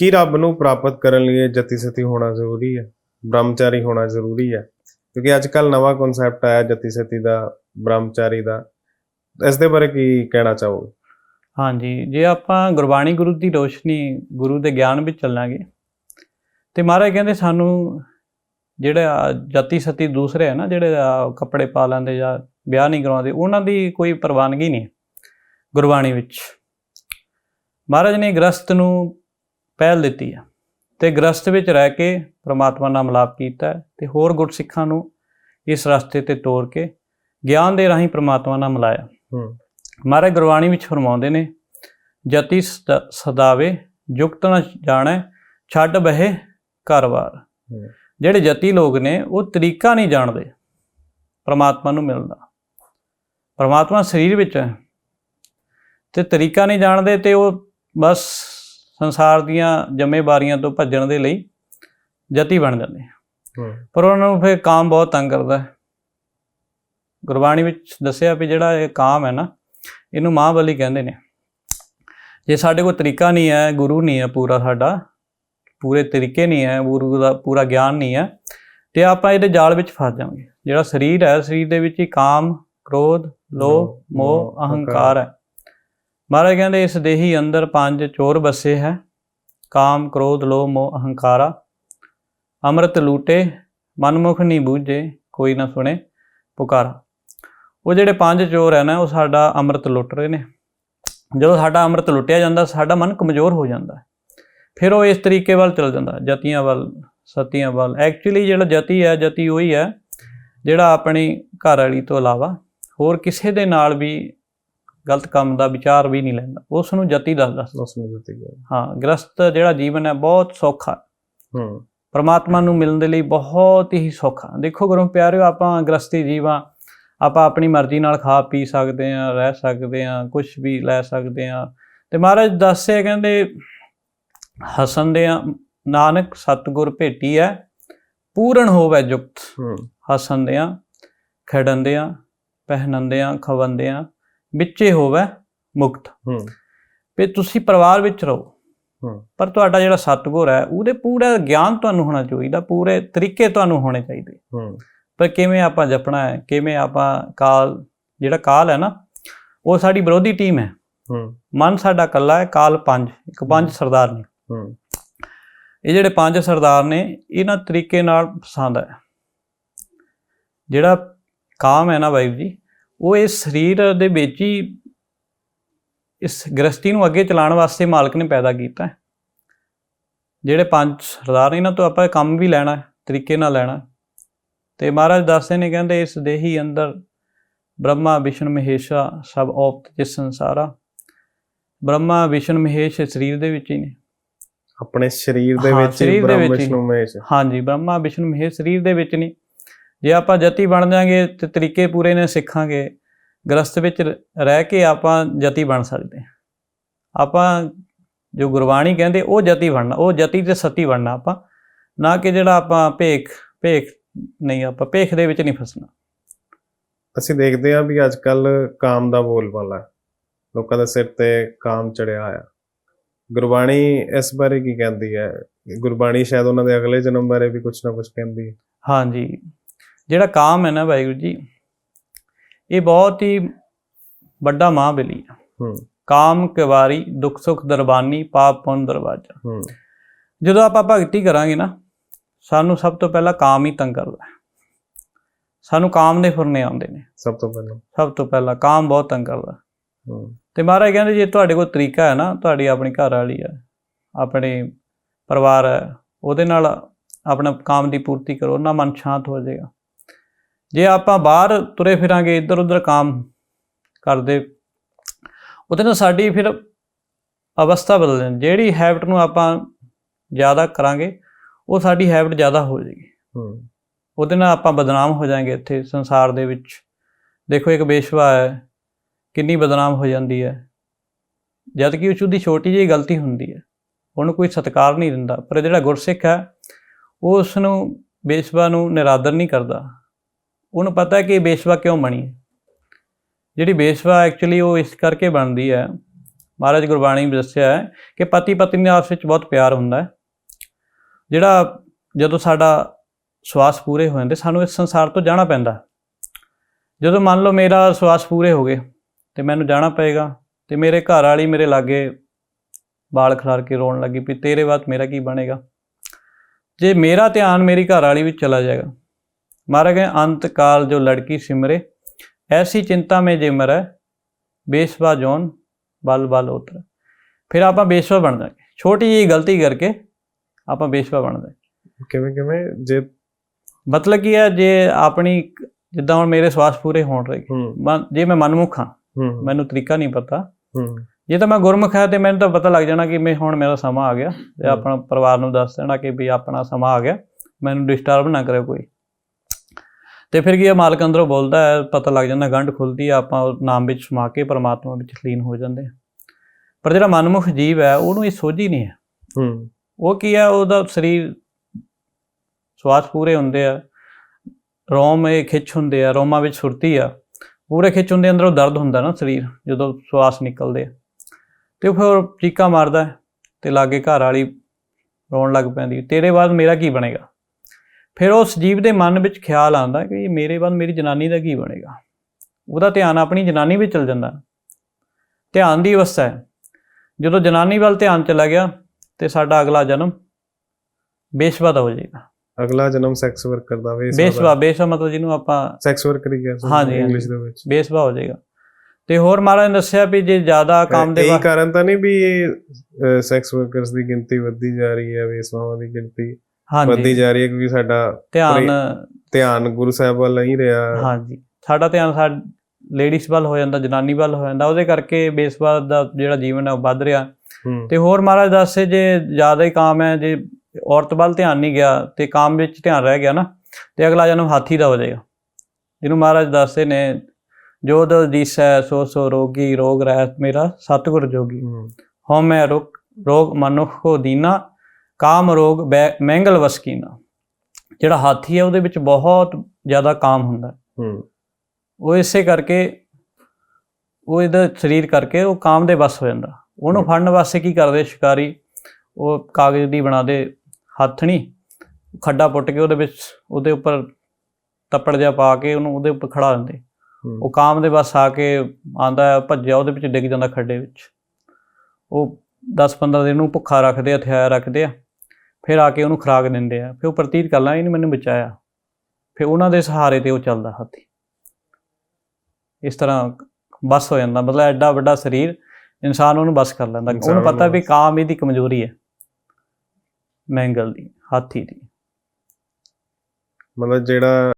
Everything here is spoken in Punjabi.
ਕੀ ਰੱਬ ਨੂੰ ਪ੍ਰਾਪਤ ਕਰਨ ਲਈ ਜਤੀ ਸਤੀ ਹੋਣਾ ਜ਼ਰੂਰੀ ਹੈ? ਬ੍ਰਹਮਚਾਰੀ ਹੋਣਾ ਜ਼ਰੂਰੀ ਹੈ? ਕਿਉਂਕਿ ਅੱਜ ਕੱਲ ਨਵਾਂ ਕਨਸੈਪਟ ਆਇਆ ਜਤੀ ਸਤੀ ਦਾ, ਬ੍ਰਹਮਚਾਰੀ ਦਾ। ਇਸ ਦੇ ਬਾਰੇ ਕੀ ਕਹਿਣਾ ਚਾਹੋਗੇ? ਹਾਂਜੀ, ਜੇ ਆਪਾਂ ਗੁਰਬਾਣੀ ਗੁਰੂ ਦੀ ਰੋਸ਼ਨੀ ਗੁਰੂ ਦੇ ਗਿਆਨ ਵਿੱਚ ਚੱਲਾਂਗੇ, ਤੇ ਮਹਾਰਾਜ ਕਹਿੰਦੇ ਸਾਨੂੰ ਜਿਹੜਾ ਜਾਤੀ ਸਤੀ ਦੂਸਰੇ ਹੈ ਨਾ, ਜਿਹੜੇ ਕੱਪੜੇ ਪਾ ਲੈਂਦੇ ਜਾਂ ਵਿਆਹ ਨਹੀਂ ਕਰਵਾਉਂਦੇ, ਉਹਨਾਂ ਦੀ ਕੋਈ ਪ੍ਰਵਾਨਗੀ ਨਹੀਂ ਗੁਰਬਾਣੀ ਵਿੱਚ। ਮਹਾਰਾਜ ਨੇ ਗ੍ਰਸਤ ਨੂੰ ਪਹਿਲ ਦਿੱਤੀ ਹੈ। ਤੇ ਗ੍ਰਸਤ ਵਿੱਚ ਰਹਿ ਕੇ ਪ੍ਰਮਾਤਮਾ ਨਾਲ ਮਿਲਾਪ ਕੀਤਾ ਤੇ ਹੋਰ ਗੁਰਸਿੱਖਾਂ ਨੂੰ ਇਸ ਰਸਤੇ ਤੇ ਤੋਰ ਕੇ ਗਿਆਨ ਦੇ ਰਾਹੀਂ ਪ੍ਰਮਾਤਮਾ ਨਾਲ ਮਿਲਾਇਆ। ਮਹਾਰਾਜ ਗੁਰਬਾਣੀ ਵਿੱਚ ਫਰਮਾਉਂਦੇ ਨੇ ਜਤੀ ਸਦਾ- ਸਦਾਵੇ ਜੁਗਤ ਨ ਜਾਣੈ ਛੱਡ ਬਹਿ ਘਰਵਾਰ। ਜਿਹੜੇ ਜਤੀ ਲੋਕ ਨੇ ਉਹ ਤਰੀਕਾ ਨਹੀਂ ਜਾਣਦੇ ਪ੍ਰਮਾਤਮਾ ਨੂੰ ਮਿਲਣ ਦਾ। ਪ੍ਰਮਾਤਮਾ ਸਰੀਰ ਵਿੱਚ ਹੈ। ਤੇ ਤਰੀਕਾ ਨਹੀਂ ਜਾਣਦੇ ਤੇ ਉਹ ਬਸ ਸੰਸਾਰ ਦੀਆਂ ਜ਼ਿੰਮੇਵਾਰੀਆਂ ਤੋਂ ਭੱਜਣ ਦੇ ਲਈ ਜਤੀ ਬਣ ਜਾਂਦੇ ਹੂੰ। ਪਰ ਉਹਨਾਂ ਨੂੰ ਫਿਰ ਕਾਮ ਬਹੁਤ ਤੰਗ ਕਰਦਾ ਹੈ। ਗੁਰਬਾਣੀ ਵਿੱਚ ਦੱਸਿਆ ਵੀ ਜਿਹੜਾ ਇਹ ਕਾਮ ਹੈ ਨਾ ਇਹਨੂੰ ਮਹਾਬਲੀ ਕਹਿੰਦੇ ਨੇ। ਜੇ ਸਾਡੇ ਕੋਲ ਤਰੀਕਾ ਨਹੀਂ ਹੈ ਗੁਰੂ ਨਹੀਂ ਹੈ ਪੂਰਾ ਸਾਡਾ ਪੂਰੇ ਤਰੀਕੇ ਨਹੀਂ ਹੈ ਗੁਰੂ ਦਾ ਪੂਰਾ ਗਿਆਨ ਨਹੀਂ ਹੈ ਤੇ ਆਪਾਂ ਇਹਦੇ ਜਾਲ ਵਿੱਚ ਫਸ ਜਾਵਾਂਗੇ। ਜਿਹੜਾ ਸਰੀਰ ਹੈ ਸਰੀਰ ਦੇ ਵਿੱਚ ਹੀ ਕਾਮ ਕ੍ਰੋਧ ਲੋਭ ਮੋਹ ਅਹੰਕਾਰ ਹੈ। ਮਹਾਰਾਜ ਕਹਿੰਦੇ, ਇਸ ਦੇਹੀ ਅੰਦਰ ਪੰਜ ਚੋਰ ਬਸੇ ਹੈ, ਕਾਮ, ਕ੍ਰੋਧ, ਲੋਭ, ਮੋਹ, ਅਹੰਕਾਰਾ। ਅੰਮ੍ਰਿਤ ਲੂਟੇ, ਮਨਮੁਖ ਨਹੀਂ ਬੂਝੇ, ਕੋਈ ਨਾ ਸੁਣੇ ਪੁਕਾਰਾ। ਉਹ ਜਿਹੜੇ ਪੰਜ ਚੋਰ ਹੈ ਨਾ, ਉਹ ਸਾਡਾ ਅੰਮ੍ਰਿਤ ਲੁੱਟ ਰਹੇ ਨੇ। ਜਦੋਂ ਸਾਡਾ ਅੰਮ੍ਰਿਤ ਲੁੱਟਿਆ ਜਾਂਦਾ, ਸਾਡਾ ਮਨ ਕਮਜ਼ੋਰ ਹੋ ਜਾਂਦਾ ਫਿਰ ਉਹ ਇਸ ਤਰੀਕੇ ਵੱਲ ਚਲ ਜਾਂਦਾ, ਜਤੀਆਂ ਵੱਲ, ਸਤੀਆਂ ਵੱਲ। ਐਕਚੁਅਲੀ ਜਿਹੜਾ ਜਤੀ ਹੈ, ਜਤੀ ਉਹੀ ਹੈ, ਜਿਹੜਾ ਆਪਣੀ ਘਰ ਵਾਲੀ ਤੋਂ ਇਲਾਵਾ ਹੋਰ ਕਿਸੇ ਦੇ ਨਾਲ ਵੀ ਗਲਤ ਕੰਮ ਦਾ ਵਿਚਾਰ ਵੀ ਨਹੀਂ ਲੈਂਦਾ। ਉਸ ਨੂੰ ਜਤੀ ਦੱਸਦਾ ਉਸ ਨੂੰ ਦਿੱਤੀ ਗਈ ਹਾਂ ਗ੍ਰਸਤ ਜਿਹੜਾ ਜੀਵਨ ਹੈ ਬਹੁਤ ਸੌਖਾ। ਹੂੰ। ਪਰਮਾਤਮਾ ਨੂੰ ਮਿਲਣ ਦੇ ਲਈ ਬਹੁਤ ਹੀ ਸੌਖਾ। ਦੇਖੋ ਗੁਰੂ ਪਿਆਰਿਓ ਆਪਾਂ ਗ੍ਰਸਤੀ ਜੀਵਾਂ ਆਪਾਂ ਆਪਣੀ ਮਰਜ਼ੀ ਨਾਲ ਖਾ ਪੀ ਸਕਦੇ ਆਂ ਰਹਿ ਸਕਦੇ ਆਂ ਕੁਝ ਵੀ ਲੈ ਸਕਦੇ ਆਂ ਤੇ ਮਹਾਰਾਜ ਦੱਸੇ ਕਹਿੰਦੇ ਹਸਨ ਦੇ ਨਾਨਕ ਸਤਗੁਰ ਭੇਟੀ ਹੈ ਪੂਰਨ ਹੋਵੇ ਜੁਗਤ। ਹੂੰ। ਹਸੰਦਿਆਂ ਖੇਡੰਦਿਆਂ ਪਹਿਨੰਦਿਆਂ ਖਵੰਦਿਆਂ ਵਿੱਚੇ ਹੋਵੇ ਮੁਕਤ। ਹੂੰ। ਵੀ ਤੁਸੀਂ ਪਰਿਵਾਰ ਵਿੱਚ ਰਹੋ। ਹੂੰ। ਪਰ ਤੁਹਾਡਾ ਜਿਹੜਾ ਸਤਗੁਰ ਹੈ ਉਹਦੇ ਪੂਰਾ ਗਿਆਨ ਤੁਹਾਨੂੰ ਹੋਣਾ ਚਾਹੀਦਾ ਪੂਰੇ ਤਰੀਕੇ ਤੁਹਾਨੂੰ ਹੋਣੇ ਚਾਹੀਦੇ। ਹੂੰ। ਪਰ ਕਿਵੇਂ ਆਪਾਂ ਜਪਣਾ ਹੈ ਕਿਵੇਂ ਆਪਾਂ ਕਾਲ ਜਿਹੜਾ ਕਾਲ ਹੈ ਨਾ ਉਹ ਸਾਡੀ ਵਿਰੋਧੀ ਟੀਮ ਹੈ। ਹੂੰ। ਮਨ ਸਾਡਾ ਕੱਲਾ ਹੈ ਕਾਲ ਪੰਜ ਇੱਕ ਪੰਜ ਸਰਦਾਰ ਨੇ। ਹੂੰ। ਇਹ ਜਿਹੜੇ ਪੰਜ ਸਰਦਾਰ ਨੇ ਇਹਨਾਂ ਤਰੀਕੇ ਨਾਲ ਪਸੰਦ ਹੈ। ਜਿਹੜਾ ਕਾਮ ਹੈ ਨਾ ਬਾਈ ਜੀ ਉਹ ਇਸ ਸਰੀਰ ਦੇ ਵਿੱਚ ਹੀ ਇਸ ਗ੍ਰਸਤੀ ਨੂੰ ਅੱਗੇ ਚਲਾਉਣ ਵਾਸਤੇ ਮਾਲਕ ਨੇ ਪੈਦਾ ਕੀਤਾ ਹੈ। ਜਿਹੜੇ ਪੰਜ ਸਰਦਾਰ ਇਹਨਾਂ ਤੋਂ ਆਪਾਂ ਕੰਮ ਵੀ ਲੈਣਾ ਤਰੀਕੇ ਨਾਲ ਲੈਣਾ। ਤੇ ਮਹਾਰਾਜ ਦੱਸਦੇ ਨੇ ਕਹਿੰਦੇ ਇਸ ਦੇਹੀ ਅੰਦਰ ਬ੍ਰਹਮਾ ਵਿਸ਼ਨ ਮਹੇਸ਼ਾ ਸਭ ਔਪਤ ਜਿਸ ਸੰਸਾਰਾ। ਬ੍ਰਹਮਾ ਵਿਸ਼ਨ ਮਹੇਸ਼ ਸਰੀਰ ਦੇ ਵਿੱਚ ਹੀ ਨੇ। ਆਪਣੇ ਸਰੀਰ ਦੇ ਵਿੱਚ ਹੀ ਬ੍ਰਹਮ। ਵਿਸ਼ਨੂੰ ਮਹੇਸ਼। ਹਾਂਜੀ ਬ੍ਰਹਮਾ ਵਿਸ਼ਨੂੰ ਮਹੇਸ਼ ਸਰੀਰ ਦੇ ਵਿੱਚ ਨਹੀਂ ਜੇ ਆਪਾਂ ਜਤੀ ਬਣ ਜਾਾਂਗੇ ਤੇ ਤਰੀਕੇ ਪੂਰੇ ਨੇ ਸਿੱਖਾਂਗੇ ਗ੍ਰਸਤ ਵਿੱਚ ਰਹਿ ਕੇ ਆਪਾਂ ਜਤੀ ਬਣ ਸਕਦੇ ਹਾਂ। ਆਪਾਂ ਜੋ ਗੁਰਬਾਣੀ ਕਹਿੰਦੇ ਉਹ ਜਤੀ ਬਣਨਾ ਉਹ ਜਤੀ ਤੇ ਸਤੀ ਬਣਨਾ ਆਪਾਂ ਨਾ ਕਿ ਜਿਹੜਾ ਆਪਾਂ ਭੇਖ ਭੇਖ ਨਹੀਂ ਆਪਾਂ ਭੇਖ ਦੇ ਵਿੱਚ ਨਹੀਂ ਫਸਣਾ। ਅਸੀਂ ਦੇਖਦੇ ਹਾਂ ਵੀ ਅੱਜ ਕੱਲ ਕਾਮ ਦਾ ਬੋਲਬਾਲਾ ਲੋਕਾਂ ਦੇ ਸਿਰ ਤੇ ਕਾਮ ਚੜਿਆ ਆਇਆ ਗੁਰਬਾਣੀ ਇਸ ਬਾਰੇ ਕੀ ਕਹਿੰਦੀ ਹੈ? ਗੁਰਬਾਣੀ ਸ਼ਾਇਦ ਉਹਨਾਂ ਦੇ ਅਗਲੇ ਜਨਮ ਬਾਰੇ ਵੀ ਕੁਝ ਨਾ ਕੁਝ ਕਹਿੰਦੀ ਹੈ। ਹਾਂਜੀ। ਜਿਹੜਾ ਕਾਮ ਹੈ ਨਾ ਵਾਹਿਗੁਰੂ ਜੀ ਇਹ ਬਹੁਤ ਹੀ ਵੱਡਾ ਮਹਾਬਲੀ ਹੈ ਹੂੰ। ਕਾਮ ਕਿਵਾਰੀ ਦੁੱਖ ਸੁਖ ਦਰਬਾਨੀ ਪਾਪ ਪੁੰਨ ਦਰਵਾਜਾ। ਹੂੰ। ਜਦੋਂ ਆਪਾਂ ਭਗਤੀ ਕਰਾਂਗੇ ਨਾ ਸਾਨੂੰ ਸਭ ਤੋਂ ਪਹਿਲਾਂ ਕਾਮ ਹੀ ਤੰਗ ਕਰਦਾ ਸਾਨੂੰ ਕਾਮ ਦੇ ਫੁਰਨੇ ਆਉਂਦੇ ਨੇ। ਸਭ ਤੋਂ ਪਹਿਲਾਂ। ਸਭ ਤੋਂ ਪਹਿਲਾਂ ਕਾਮ ਬਹੁਤ ਤੰਗ ਕਰਦਾ। ਹੂੰ। ਤੇ ਮਹਾਰਾਜ ਕਹਿੰਦੇ ਜੇ ਤੁਹਾਡੇ ਕੋਲ ਤਰੀਕਾ ਹੈ ਨਾ ਤੁਹਾਡੀ ਆਪਣੀ ਘਰ ਵਾਲੀ ਹੈ ਆਪਣੇ ਪਰਿਵਾਰ ਹੈ ਉਹਦੇ ਨਾਲ ਆਪਣਾ ਕਾਮ ਦੀ ਪੂਰਤੀ ਕਰੋ ਨਾ ਮਨ ਸ਼ਾਂਤ ਹੋ ਜਾਏਗਾ। ਜੇ ਆਪਾਂ ਬਾਹਰ ਤੁਰੇ ਫਿਰਾਂਗੇ ਇੱਧਰ ਉੱਧਰ ਕਾਮ ਕਰਦੇ ਉਹਦੇ ਨਾਲ ਸਾਡੀ ਫਿਰ ਅਵਸਥਾ ਬਦਲ ਜਾਂਦੀ। ਜਿਹੜੀ ਹੈਬਿਟ ਨੂੰ ਆਪਾਂ ਜ਼ਿਆਦਾ ਕਰਾਂਗੇ ਉਹ ਸਾਡੀ ਹੈਬਿਟ ਜ਼ਿਆਦਾ ਹੋ ਜਾਏਗੀ। ਹੂੰ। ਉਹਦੇ ਨਾਲ ਆਪਾਂ ਬਦਨਾਮ ਹੋ ਜਾਾਂਗੇ ਇੱਥੇ ਸੰਸਾਰ ਦੇ ਵਿੱਚ। ਦੇਖੋ ਇੱਕ ਬੇਸ਼ਵਾ ਹੈ ਕਿੰਨੀ ਬਦਨਾਮ ਹੋ ਜਾਂਦੀ ਹੈ। ਜਦ ਕਿ ਉਸ ਦੀ ਛੋਟੀ ਜਿਹੀ ਗਲਤੀ ਹੁੰਦੀ ਹੈ। ਉਹਨੂੰ ਕੋਈ ਸਤਿਕਾਰ ਨਹੀਂ ਦਿੰਦਾ। ਪਰ ਜਿਹੜਾ ਗੁਰਸਿੱਖ ਹੈ ਉਹ ਉਸ ਨੂੰ ਬੇਸ਼ਵਾ ਨੂੰ ਨਿਰਾਦਰ ਨਹੀਂ ਕਰਦਾ। ਉਹਨੂੰ ਪਤਾ ਕਿ ਇਹ ਬੇਸ਼ਵਾ ਕਿਉਂ ਬਣੀ ਜਿਹੜੀ ਬੇਸ਼ਵਾ ਐਕਚੁਅਲੀ ਉਹ ਇਸ ਕਰਕੇ ਬਣਦੀ ਹੈ, ਮਹਾਰਾਜ ਗੁਰਬਾਣੀ ਵਿੱਚ ਦੱਸਿਆ ਹੈ ਕਿ ਪਤੀ ਪਤਨੀ ਦੇ ਆਪਸ ਵਿੱਚ ਬਹੁਤ ਪਿਆਰ ਹੁੰਦਾ ਹੈ। ਜਿਹੜਾ ਜਦੋਂ ਸਾਡਾ ਸਵਾਸ ਪੂਰੇ ਹੋ ਜਾਂਦੇ, ਸਾਨੂੰ ਇਸ ਸੰਸਾਰ ਤੋਂ ਜਾਣਾ ਪੈਂਦਾ ਜਦੋਂ ਮੰਨ ਲਓ ਮੇਰਾ ਸਵਾਸ ਪੂਰੇ ਹੋ ਗਏ, ਤੇ ਮੈਨੂੰ ਜਾਣਾ ਪਏਗਾ, ਤੇ ਮੇਰੇ ਘਰ ਵਾਲੀ ਮੇਰੇ ਲਾਗੇ ਬਾਲ ਖਲਾਰ ਕੇ ਰੋਣ ਲੱਗੀ ਵੀ ਤੇਰੇ ਬਾਅਦ ਮੇਰਾ ਕੀ ਬਣੇਗਾ? ਜੇ ਮੇਰਾ ਧਿਆਨ ਮੇਰੀ ਘਰ ਵਾਲੀ ਵਿੱਚ ਚਲਾ ਜਾਏਗਾ ਮਹਾਰਾਜ ਕਹਿੰਦੇ ਅੰਤ ਕਾਲ ਜੋ ਲੜਕੀ ਸਿਮਰੇ ਐਸੀ ਚਿੰਤਾ ਮੇ ਜੇ ਮਰੈ ਬੇਸਵਾ ਜੋਨ ਬਲ ਬਲ ਉਤਰ। ਫਿਰ ਆਪਾਂ ਬੇਸਵਾ ਬਣ ਜਾਵਾਂਗੇ ਛੋਟੀ ਜਿਹੀ ਗਲਤੀ ਕਰਕੇ ਆਪਾਂ ਬੇਸਵਾ ਬਣ ਜਾਵਾਂਗੇ ਕਿਵੇਂ ਕਿਵੇਂ? ਜੇ ਮਤਲਬ ਕੀ ਹੈ ਜੇ ਆਪਣੀ ਜਿੱਦਾਂ ਹੁਣ ਮੇਰੇ ਸਵਾਸ ਪੂਰੇ ਹੋਣ ਰਹੇ ਹੂੰ। ਜੇ ਮੈਂ ਮਨਮੁਖ ਹਾਂ ਹੂੰ ਮੈਨੂੰ ਤਰੀਕਾ ਨਹੀਂ ਪਤਾ। ਹੂੰ। ਜੇ ਤਾਂ ਮੈਂ ਗੁਰਮੁਖ ਹਾਂ ਤੇ ਮੈਨੂੰ ਤਾਂ ਪਤਾ ਲੱਗ ਜਾਣਾ ਕਿ ਮੈਂ ਹੁਣ ਮੇਰਾ ਸਮਾਂ ਆ ਗਿਆ। ਤੇ। ਆਪਣਾ ਪਰਿਵਾਰ ਨੂੰ ਦੱਸ ਦੇਣਾ ਕਿ ਵੀ ਆਪਣਾ ਸਮਾਂ ਆ ਗਿਆ। ਮੈਨੂੰ ਡਿਸਟਰਬ ਨਾ ਕਰੇ ਕੋਈ। ਤੇ ਫਿਰ ਕੀ ਹੈ ਮਾਲਕ ਅੰਦਰੋਂ ਬੋਲਦਾ ਹੈ ਪਤਾ ਲੱਗ ਜਾਂਦਾ ਗੰਢ ਖੁੱਲਦੀ ਹੈ ਆਪਾਂ ਉਹ ਨਾਮ ਵਿੱਚ ਸਮਾ ਕੇ ਪਰਮਾਤਮਾ ਵਿੱਚ ਲੀਨ ਹੋ ਜਾਂਦੇ ਪਰ ਜਿਹੜਾ ਮਨਮੁਖ ਜੀਵ ਹੈ ਉਹਨੂੰ ਇਹ ਸੋਝੀ ਨਹੀਂ ਹੈ। ਹੂੰ। ਉਹ ਕੀ ਹੈ ਉਹਦਾ ਸਰੀਰ ਸਵਾਸ ਪੂਰੇ ਹੁੰਦੇ ਆ ਰੋਮ ਇਹ ਖਿੱਚ ਹੁੰਦੇ ਆ ਰੋਮਾਂ ਵਿੱਚ ਸੁਰਤੀ ਆ ਪੂਰੇ ਖਿੱਚ ਹੁੰਦੇ ਅੰਦਰੋਂ ਦਰਦ ਹੁੰਦਾ ਨਾ ਸਰੀਰ ਜਦੋਂ ਸਵਾਸ ਨਿਕਲਦੇ ਆ। ਤੇ ਉਹ ਫਿਰ ਚੀਕਾ ਮਾਰਦਾ ਤੇ ਲਾਗੇ ਘਰ ਵਾਲੀ ਰੋਣ ਲੱਗ ਪੈਂਦੀ ਤੇਰੇ ਬਾਅਦ ਮੇਰਾ ਕੀ ਬਣੇਗਾ? ਫਿਰ ਉਸ ਜੀਵ ਦੇ ਮਨ ਵਿੱਚ ਖਿਆਲ ਆਉਂਦਾ ਕਿ ਮੇਰੇ ਬਾਅਦ ਮੇਰੀ ਜਨਾਨੀ ਦਾ ਕੀ ਬਣੇਗਾ। ਉਹਦਾ ਧਿਆਨ ਆਪਣੀ ਜਨਾਨੀ ਵਿੱਚ ਚਲ ਜਾਂਦਾ। ਧਿਆਨ ਦੀ ਅਵਸਥਾ ਹੈ। ਜਦੋਂ ਜਨਾਨੀ ਵੱਲ ਧਿਆਨ ਚਲਾ ਗਿਆ ਤੇ ਸਾਡਾ ਅਗਲਾ ਜਨਮ ਬੇਸ਼ਵਾ ਦਾ ਹੋ ਜਾਏਗਾ। ਅਗਲਾ ਜਨਮ ਸੈਕਸ ਵਰਕਰ ਦਾ ਵੇ ਬੇਸ਼ਵਾ ਬੇਸ਼ਵਾ ਮਤਲਬ ਜਿਹਨੂੰ ਆਪਾਂ ਸੈਕਸ ਵਰਕਰ ਹੀ ਕਹਿੰਦੇ ਹਾਂਜੀ। ਇੰਗਲਿਸ਼ ਦੇ ਵਿੱਚ। ਬੇਸ਼ਵਾ ਹੋ ਜਾਏਗਾ। ਤੇ ਹੋਰ ਮਹਾਰਾਜ ਨੇ ਦੱਸਿਆ ਵੀ ਜੇ ਜ਼ਿਆਦਾ ਕੰਮ ਦੇ ਇਹ ਕਾਰਨ ਤਾਂ ਨਹੀਂ ਵੀ ਇਹ ਸੈਕਸ ਵਰਕਰਸ ਦੀ ਗਿਣਤੀ ਵੱਧਦੀ ਜਾ ਰਹੀ ਹੈ ਵੇਸਵਾਵਾਂ ਦੀ ਗਿਣਤੀ। ਵੱਧਦੀ ਜਾ ਰਹੀ ਹੈ ਕਿਉਂਕਿ ਸਾਡਾ ਧਿਆਨ ਧਿਆਨ ਗੁਰੂ ਸਾਹਿਬ ਵੱਲ ਨਹੀਂ ਰਿਹਾ। ਹਾਂਜੀ। ਸਾਡਾ ਧਿਆਨ ਸਾ ਲੇਡੀਜ਼ ਵੱਲ ਹੋ ਜਾਂਦਾ ਜਨਾਨੀ ਵੱਲ ਹੋ ਜਾਂਦਾ। ਉਹਦੇ ਕਰਕੇ ਬੇਸ਼ਵਾ ਦਾ ਜਿਹੜਾ ਜੀਵਨ ਹੈ ਉਹ ਵੱਧ ਰਿਹਾ। ਤੇ ਹੋਰ ਮਹਾਰਾਜ ਦੱਸੇ ਜੇ ਜ਼ਿਆਦਾ ਹੀ ਕਾਮ ਹੈ ਜੇ ਔਰਤ ਵੱਲ ਧਿਆਨ ਨਹੀਂ ਗਿਆ ਤੇ ਕਾਮ ਵਿੱਚ ਧਿਆਨ ਰਹਿ ਗਿਆ ਨਾ ਤੇ ਅਗਲਾ ਜਨਮ ਹਾਥੀ ਦਾ ਹੋ ਜਾਏਗਾ। ਜਿਹਨੂੰ ਮਹਾਰਾਜ ਦੱਸਦੇ ਨੇ ਜੋ ਦ ਦੀਸੈ ਸੋ ਸੋ ਰੋਗੀ ਰੋਗ ਰਹਿਤ ਮੇਰਾ ਸਤਿਗੁਰ ਜੋਗੀ। ਹਉ ਮੈਂ ਰੋਗ ਰੋਗ ਮਨੁੱਖ ਕੋ ਦੀਨਾ ਕਾਮ ਰੋਗ ਮਹਿੰਗਲ ਵਸਕੀਨਾ ਜਿਹੜਾ ਹਾਥੀ ਹੈ ਉਹਦੇ ਵਿੱਚ ਬਹੁਤ ਜ਼ਿਆਦਾ ਕਾਮ ਹੁੰਦਾ ਹੈ। ਉਹ ਇਸੇ ਕਰਕੇ ਉਹ ਇਹਦਾ ਸਰੀਰ ਕਰਕੇ ਉਹ ਕਾਮ ਦੇ ਵਸ ਹੋ ਜਾਂਦਾ। ਉਹਨੂੰ ਫੜਨ ਵਾਸਤੇ ਕੀ ਕਰਦੇ ਸ਼ਿਕਾਰੀ? ਉਹ ਕਾਗਜ਼ ਦੀ ਬਣਾ ਦੇ ਹੱਥਣੀ ਖੱਡਾ ਪੁੱਟ ਕੇ ਉਹਦੇ ਵਿੱਚ ਉਹਦੇ ਉੱਪਰ ਤੱਪੜ ਜਿਹਾ ਪਾ ਕੇ ਉਹਨੂੰ ਉਹਦੇ ਉੱਪਰ ਖੜਾ ਦਿੰਦੇ। ਉਹ ਕਾਮ ਦੇ ਵਸ ਆ ਕੇ ਆਂਦਾ ਭੱਜਿਆ ਉਹਦੇ ਵਿੱਚ ਡਿੱਗ ਜਾਂਦਾ ਖੱਡੇ ਵਿੱਚ। ਉਹ 10-15 ਦਿਨ ਨੂੰ ਭੁੱਖਾ ਰੱਖਦੇ ਆ ਹਥਿਆਰ ਰੱਖਦੇ ਆ। ਫਿਰ ਆ ਕੇ ਉਹਨੂੰ ਖੁਰਾਕ ਦਿੰਦੇ ਆ ਫਿਰ ਉਹ ਪ੍ਰਤੀਤ ਕਰਦਾ ਇਹਨੇ ਮੈਨੂੰ ਬਚਾਇਆ। ਫਿਰ ਉਹਨਾਂ ਦੇ ਸਹਾਰੇ ਤੇ ਉਹ ਚੱਲਦਾ ਹਾਥੀ। ਇਸ ਤਰ੍ਹਾਂ ਬਸ ਹੋ ਜਾਂਦਾ ਮਤਲਬ ਐਡਾ ਵੱਡਾ ਸਰੀਰ ਇਨਸਾਨ ਉਹਨੂੰ ਬਸ ਕਰ ਲੈਂਦਾ। ਉਹਨੂੰ ਪਤਾ ਵੀ। ਕਾਮ ਇਹਦੀ ਕਮਜ਼ੋਰੀ ਹੈ ਮੈਂਗਲ ਦੀ ਹਾਥੀ ਦੀ। ਮਤਲਬ ਜਿਹੜਾ